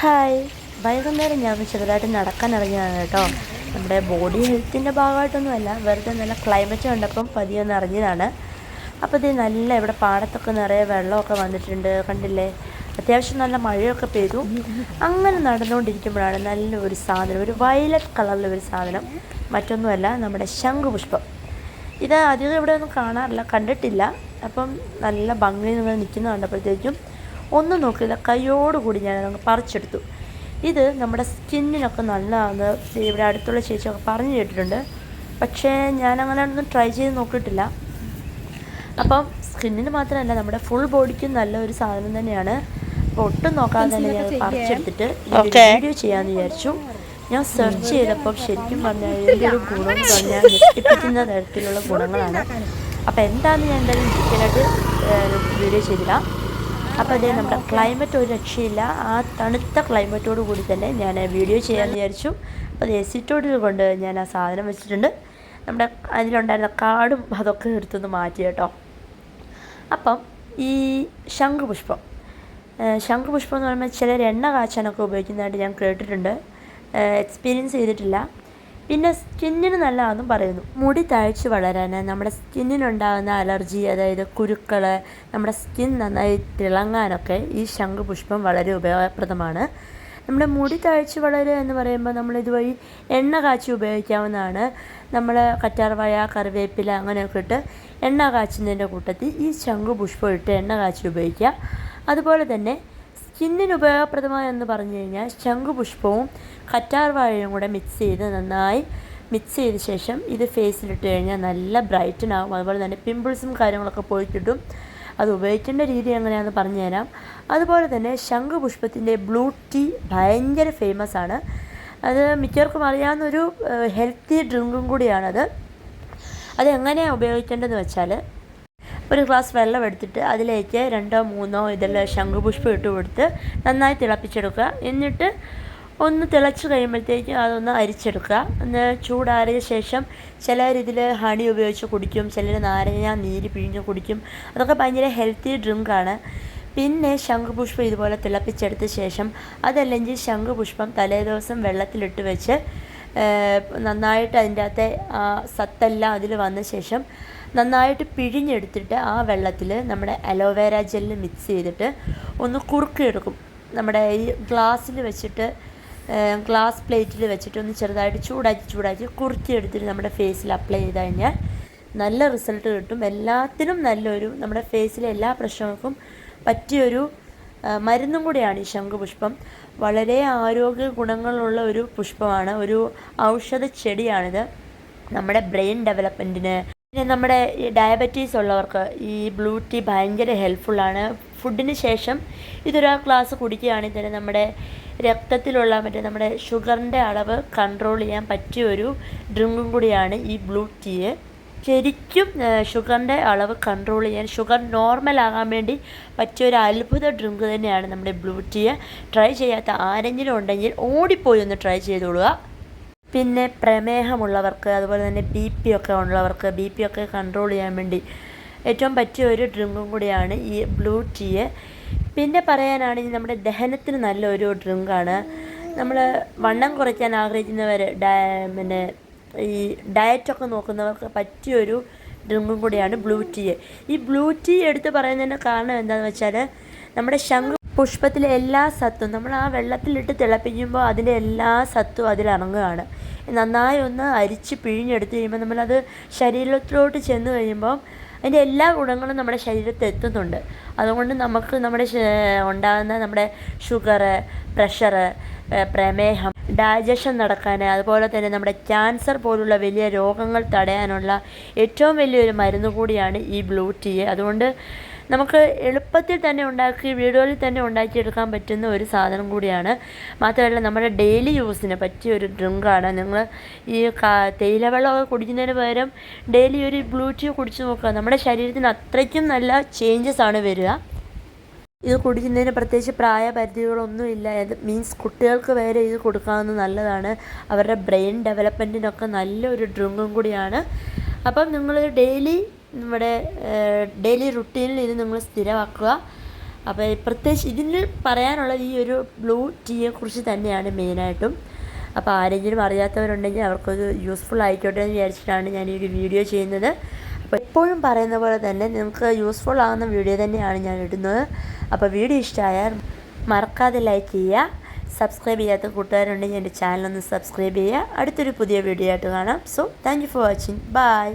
Hi. വൈകുന്നേരം ഞാൻ ചെറുതായിട്ട് നടക്കാൻ ഇറങ്ങിയതാണ് കേട്ടോ. നമ്മുടെ ബോഡി ഹെൽത്തിന്റെ ഭാഗമായിട്ടൊന്നുമല്ല വെറുതെ നല്ല ക്ലൈമറ്റ് കണ്ടപ്പം പതിയെ ഒന്ന് ഇറങ്ങിയതാണ് അപ്പോൾ ഇത് നല്ല ഇവിടെ പാടത്തൊക്കെ നിറയെ വെള്ളമൊക്കെ വന്നിട്ടുണ്ട് കണ്ടില്ലേ? അത്യാവശ്യം നല്ല മഴയൊക്കെ പെയ്തു. അങ്ങനെ നടന്നുകൊണ്ടിരിക്കുമ്പോഴാണ് നല്ല ഒരു സാധനം ഒരു വയലറ്റ് കളറിലെ ഒരു സാധനം. മറ്റൊന്നുമല്ല നമ്മുടെ ശംഖുപുഷ്പം. ഇത് അധികം ഇവിടെ ഒന്നും കാണാറില്ല കണ്ടിട്ടില്ല. അപ്പം നല്ല ഭംഗി നിങ്ങൾ നിൽക്കുന്ന കണ്ടപ്പോഴത്തേക്കും. ഒന്നും നോക്കില്ല കൈയോടുകൂടി ഞാൻ അങ്ങ് പറിച്ചെടുത്തു. ഇത് നമ്മുടെ സ്കിന്നിനൊക്കെ നല്ലതാണ് ഇവിടെ അടുത്തുള്ള ചേച്ചിയൊക്കെ പറഞ്ഞു കേട്ടിട്ടുണ്ട്. പക്ഷേ ഞാൻ അങ്ങനെ ഒന്നും ട്രൈ ചെയ്ത് നോക്കിയിട്ടില്ല. അപ്പം സ്കിന്നിന് മാത്രമല്ല നമ്മുടെ ഫുൾ ബോഡിക്കും നല്ല ഒരു സാധനം തന്നെയാണ്. അപ്പോൾ ഒട്ടും നോക്കാതെ തന്നെ ഞാൻ പറിച്ചെടുത്തിട്ട് വീഡിയോ ചെയ്യാമെന്ന് വിചാരിച്ചു. ഞാൻ സെർച്ച് ചെയ്തപ്പോൾ ശരിക്കും പറഞ്ഞാൽ ഇതിന്റെ ഒരു ഗുണം എന്ന് പറഞ്ഞാൽ ഞെട്ടിപ്പിക്കുന്ന തരത്തിലുള്ള ഗുണങ്ങളാണ്. അപ്പോൾ എന്താണെന്ന് ഞാൻ എന്തായാലും ഡീറ്റെയിലായിട്ട് വീഡിയോ ചെയ്തില്ല അപ്പോൾ അതേ നമ്മുടെ ക്ലൈമറ്റ് ഒരു രക്ഷയില്ല. ആ തണുത്ത ക്ലൈമറ്റോട് കൂടി തന്നെ ഞാൻ വീഡിയോ ചെയ്യാമെന്ന് വിചാരിച്ചു. അപ്പോൾ അത് എസിറ്റോട് കൊണ്ട് ഞാൻ ആ സാധനം വെച്ചിട്ടുണ്ട്. നമ്മുടെ അതിലുണ്ടായിരുന്ന കാടും അതൊക്കെ എടുത്തൊന്ന് മാറ്റി കേട്ടോ. അപ്പം ഈ ശംഖുപുഷ്പം. ശംഖുപുഷ്പം എന്ന് പറയുമ്പോൾ ചിലർ എണ്ണ കാച്ചാനൊക്കെ ഉപയോഗിക്കുന്നതായിട്ട് ഞാൻ കേട്ടിട്ടുണ്ട്. എക്സ്പീരിയൻസ് ചെയ്തിട്ടില്ല. പിന്നെ സ്കിന്നിന് നല്ലതാണെന്നും പറയുന്നു. മുടി തഴച്ച് വളരാൻ നമ്മുടെ സ്കിന്നിനുണ്ടാകുന്ന അലർജി അതായത് കുരുക്കൾ നമ്മുടെ സ്കിൻ നന്നായി തിളങ്ങാനൊക്കെ ഈ ശംഖുപുഷ്പം വളരെ ഉപയോഗപ്രദമാണ്. നമ്മുടെ മുടി തഴച്ച് വളരുക എന്ന് പറയുമ്പോൾ നമ്മൾ ഇതുവഴി എണ്ണ കാച്ചി ഉപയോഗിക്കാവുന്നതാണ്. നമ്മൾ കറ്റാർവാഴ കറിവേപ്പില അങ്ങനെയൊക്കെ ഇട്ട് എണ്ണ കാച്ചുന്നതിന്റെ കൂട്ടത്തിൽ ഈ ശംഖുപുഷ്പം ഇട്ട് എണ്ണ കാച്ചി ഉപയോഗിക്കുക. അതുപോലെ തന്നെ സ്കിന്നിന് ഉപയോഗപ്രദമായെന്ന് പറഞ്ഞു കഴിഞ്ഞാൽ ശംഖുപുഷ്പവും കറ്റാർവാഴയും കൂടെ മിക്സ് ചെയ്ത് നന്നായി മിക്സ് ചെയ്ത ശേഷം ഇത് ഫേസിലിട്ട് കഴിഞ്ഞാൽ നല്ല ബ്രൈറ്റൻ ആവും അതുപോലെ തന്നെ പിമ്പിൾസും കാര്യങ്ങളൊക്കെ പോയി കിട്ടും അത് ഉപയോഗിക്കേണ്ട രീതി എങ്ങനെയാണെന്ന് പറഞ്ഞു തരാം. അതുപോലെ തന്നെ ശംഖുപുഷ്പത്തിന്റെ ബ്ലൂ ടീ ഭയങ്കര ഫേമസ് ആണ്. അത് മിക്കവർക്കും അറിയാവുന്നൊരു ഹെൽത്തി ഡ്രിങ്കും കൂടിയാണത്. അത് എങ്ങനെയാണ് ഉപയോഗിക്കേണ്ടതെന്ന് വെച്ചാൽ ഒരു ഗ്ലാസ് വെള്ളം എടുത്തിട്ട് അതിലേക്ക് രണ്ടോ മൂന്നോ ഇതെല്ലാം ശംഖുപുഷ്പം ഇട്ട് കൊടുത്ത് നന്നായി തിളപ്പിച്ചെടുക്കുക. എന്നിട്ട് ഒന്ന് തിളച്ച് കഴിയുമ്പോഴത്തേക്കും അതൊന്ന് അരിച്ചെടുക്കുക. ഒന്ന് ചൂടാറിയ ശേഷം ചിലർ ഇതിൽ ഹണി ഉപയോഗിച്ച് കുടിക്കും ചിലർ നാരങ്ങ നീര് പിഴിഞ്ഞ് കുടിക്കും. അതൊക്കെ ഭയങ്കര ഹെൽത്തി ഡ്രിങ്കാണ് പിന്നെ ശംഖുപുഷ്പം ഇതുപോലെ തിളപ്പിച്ചെടുത്ത ശേഷം അതല്ലെങ്കിൽ ശംഖുപുഷ്പം തലേദിവസം വെള്ളത്തിലിട്ട് വെച്ച് നന്നായിട്ട് അതിന്റെ അകത്തെ സത്തെല്ലാം അതിൽ വന്ന ശേഷം നന്നായിട്ട് പിഴിഞ്ഞെടുത്തിട്ട് ആ വെള്ളത്തിൽ നമ്മുടെ അലോവേര ജെല്ല് മിക്സ് ചെയ്തിട്ട് ഒന്ന് കുറുക്കിയെടുക്കും നമ്മുടെ ഈ ഗ്ലാസ്സിൽ വെച്ചിട്ട് ഗ്ലാസ് പ്ലേറ്റിൽ വെച്ചിട്ട് ഒന്ന് ചെറുതായിട്ട് ചൂടാക്കി ചൂടാക്കി കുറുക്കിയെടുത്തിട്ട് നമ്മുടെ ഫേസിൽ അപ്ലൈ ചെയ്ത് കഴിഞ്ഞാൽ നല്ല റിസൾട്ട് കിട്ടും. എല്ലാത്തിനും നല്ലൊരു നമ്മുടെ ഫേസിലെ എല്ലാ പ്രശ്നങ്ങൾക്കും പറ്റിയൊരു മരുന്നും കൂടിയാണ് ഈ ശംഖുപുഷ്പം. വളരെ ആരോഗ്യ ഗുണങ്ങളുള്ള ഒരു പുഷ്പമാണ്. ഒരു ഔഷധ ചെടിയാണിത്. നമ്മുടെ ബ്രെയിൻ ഡെവലപ്മെന്റിന് പിന്നെ നമ്മുടെ ഡയബറ്റീസ് ഉള്ളവർക്ക് ഈ ബ്ലൂ ടീ ഭയങ്കര ഹെൽപ്ഫുള്ളാണ് ഫുഡിന് ശേഷം ഇതൊരു ഗ്ലാസ് കുടിക്കുകയാണെങ്കിൽ തന്നെ നമ്മുടെ രക്തത്തിലുള്ള മറ്റേ നമ്മുടെ ഷുഗറിന്റെ അളവ് കൺട്രോൾ ചെയ്യാൻ പറ്റിയ ഒരു ഡ്രിങ്കും കൂടിയാണ് ഈ ബ്ലൂ ടീ ശരിക്കും ഷുഗറിന്റെ അളവ് കൺട്രോൾ ചെയ്യാൻ ഷുഗർ നോർമൽ ആകാൻ വേണ്ടി പറ്റിയ ഒരു അത്ഭുത ഡ്രിങ്ക് തന്നെയാണ് നമ്മുടെ ബ്ലൂ ടീ ട്രൈ ചെയ്യാത്ത ആരെങ്കിലും ഉണ്ടെങ്കിൽ ഓടിപ്പോയി ഒന്ന് ട്രൈ ചെയ്തോളുക. പിന്നെ പ്രമേഹമുള്ളവർക്ക് അതുപോലെ തന്നെ ബി പി ഒക്കെ ഉള്ളവർക്ക് ബി പി ഒക്കെ കൺട്രോൾ ചെയ്യാൻ വേണ്ടി ഏറ്റവും പറ്റിയ ഒരു ഡ്രിങ്കും കൂടിയാണ് ഈ ബ്ലൂ ടീ പിന്നെ പറയാനാണെങ്കിൽ നമ്മുടെ ദഹനത്തിന് നല്ലൊരു ഡ്രിങ്കാണ്. നമ്മൾ വണ്ണം കുറയ്ക്കാൻ ആഗ്രഹിക്കുന്നവർ പിന്നെ ഈ ഡയറ്റൊക്കെ നോക്കുന്നവർക്ക് പറ്റിയൊരു ഡ്രിങ്കും കൂടിയാണ് ബ്ലൂ ടീ ഈ ബ്ലൂ ടീ എടുത്ത് പറയുന്നതിന് കാരണം എന്താണെന്ന് വെച്ചാൽ നമ്മുടെ ശംഖു പുഷ്പത്തിലെ എല്ലാ സത്തും നമ്മൾ ആ വെള്ളത്തിലിട്ട് തിളപ്പിക്കുമ്പോൾ അതിന്റെ എല്ലാ സത്തും അതിലിറങ്ങുകയാണ്. നന്നായി ഒന്ന് അരിച്ച് പിഴിഞ്ഞെടുത്ത് കഴിയുമ്പോൾ നമ്മളത് ശരീരത്തിലോട്ട് ചെന്ന് കഴിയുമ്പോൾ അതിന്റെ എല്ലാ ഗുണങ്ങളും നമ്മുടെ ശരീരത്തിൽ എത്തുന്നുണ്ട്. അതുകൊണ്ട് നമുക്ക് നമ്മുടെ ഉണ്ടാകുന്ന നമ്മുടെ ഷുഗർ പ്രഷർ പ്രമേഹം ഡൈജഷൻ നടക്കാൻ അതുപോലെ തന്നെ നമ്മുടെ ക്യാൻസർ പോലുള്ള വലിയ രോഗങ്ങൾ തടയാനുള്ള ഏറ്റവും വലിയൊരു മരുന്ന് കൂടിയാണ് ഈ ബ്ലൂ ടീ. അതുകൊണ്ട് നമുക്ക് എളുപ്പത്തിൽ തന്നെ ഉണ്ടാക്കി വീടുകളിൽ തന്നെ ഉണ്ടാക്കിയെടുക്കാൻ പറ്റുന്ന ഒരു സാധനം കൂടിയാണ്. മാത്രമല്ല നമ്മുടെ ഡെയിലി യൂസിന് പറ്റിയ ഒരു ഡ്രിങ്കാണ് നിങ്ങൾ ഈ തേയില വെള്ളമൊക്കെ കുടിക്കുന്നതിന് പകരം ഡെയിലി ഒരു ബ്ലൂ ടീ കുടിച്ച് നോക്കുക. നമ്മുടെ ശരീരത്തിന് അത്രയ്ക്കും നല്ല ചേഞ്ചസ് ആണ് വരിക. ഇത് കുടിക്കുന്നതിന് പ്രത്യേകിച്ച് പ്രായപരിധികളൊന്നുമില്ല. ഇത് മീൻസ് കുട്ടികൾക്ക് വരെ ഇത് കൊടുക്കാവുന്ന നല്ലതാണ്. അവരുടെ ബ്രെയിൻ ഡെവലപ്മെന്റിനൊക്കെ നല്ലൊരു ഡ്രിങ്കും കൂടിയാണ്. അപ്പം നിങ്ങൾ ഡെയിലി നമ്മുടെ ഡെയിലി റുട്ടീനിൽ ഇത് നിങ്ങൾ സ്ഥിരമാക്കുക. അപ്പോൾ പ്രത്യേകിച്ച് ഇതിന് പറയാനുള്ളത് ഈ ഒരു ബ്ലൂ ടീയെ കുറിച്ച് തന്നെയാണ് മെയിനായിട്ടും അപ്പോൾ ആരെങ്കിലും അറിയാത്തവരുണ്ടെങ്കിൽ അവർക്കത് യൂസ്ഫുൾ ആയിക്കോട്ടെ എന്ന് വിചാരിച്ചിട്ടാണ് ഞാൻ ഈ ഒരു വീഡിയോ ചെയ്യുന്നത്. അപ്പോൾ എപ്പോഴും പറയുന്ന പോലെ തന്നെ നിങ്ങൾക്ക് യൂസ്ഫുൾ ആകുന്ന വീഡിയോ തന്നെയാണ് ഞാൻ ഇടുന്നത്. അപ്പോൾ വീഡിയോ ഇഷ്ടമായാൽ മറക്കാതെ ലൈക്ക് ചെയ്യുക. സബ്സ്ക്രൈബ് ചെയ്യാത്ത കൂട്ടുകാരുണ്ടെങ്കിൽ എന്റെ ചാനലൊന്ന് സബ്സ്ക്രൈബ് ചെയ്യുക. അടുത്തൊരു പുതിയ വീഡിയോ ആയിട്ട് കാണാം. So thank for watching bye